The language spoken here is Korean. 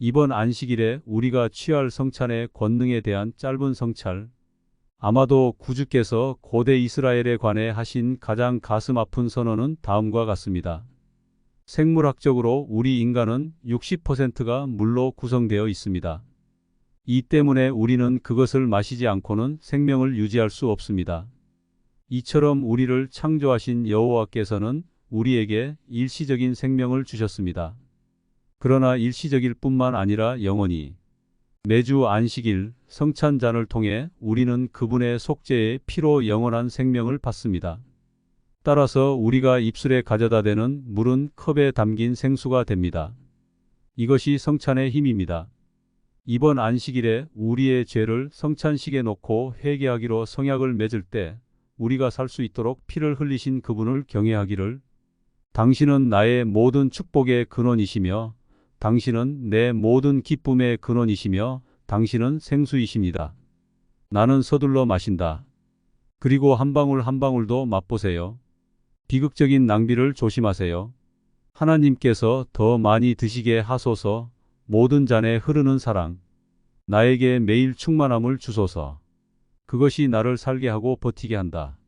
이번 안식일에 우리가 취할 성찬의 권능에 대한 짧은 성찰. 아마도 구주께서 고대 이스라엘에 관해 하신 가장 가슴 아픈 선언은 다음과 같습니다. 생물학적으로 우리 인간은 60%가 물로 구성되어 있습니다. 이 때문에 우리는 그것을 마시지 않고는 생명을 유지할 수 없습니다. 이처럼 우리를 창조하신 여호와께서는 우리에게 일시적인 생명을 주셨습니다. 그러나 일시적일 뿐만 아니라 영원히 매주 안식일 성찬잔을 통해 우리는 그분의 속죄의 피로 영원한 생명을 받습니다. 따라서 우리가 입술에 가져다 대는 물은 컵에 담긴 생수가 됩니다. 이것이 성찬의 힘입니다. 이번 안식일에 우리의 죄를 성찬식에 놓고 회개하기로 성약을 맺을 때 우리가 살 수 있도록 피를 흘리신 그분을 경외하기를 당신은 나의 모든 축복의 근원이시며 당신은 내 모든 기쁨의 근원이시며 당신은 생수이십니다. 나는 서둘러 마신다. 그리고 한 방울 한 방울도 맛보세요. 비극적인 낭비를 조심하세요. 하나님께서 더 많이 드시게 하소서 모든 잔에 흐르는 사랑. 나에게 매일 충만함을 주소서. 그것이 나를 살게 하고 버티게 한다.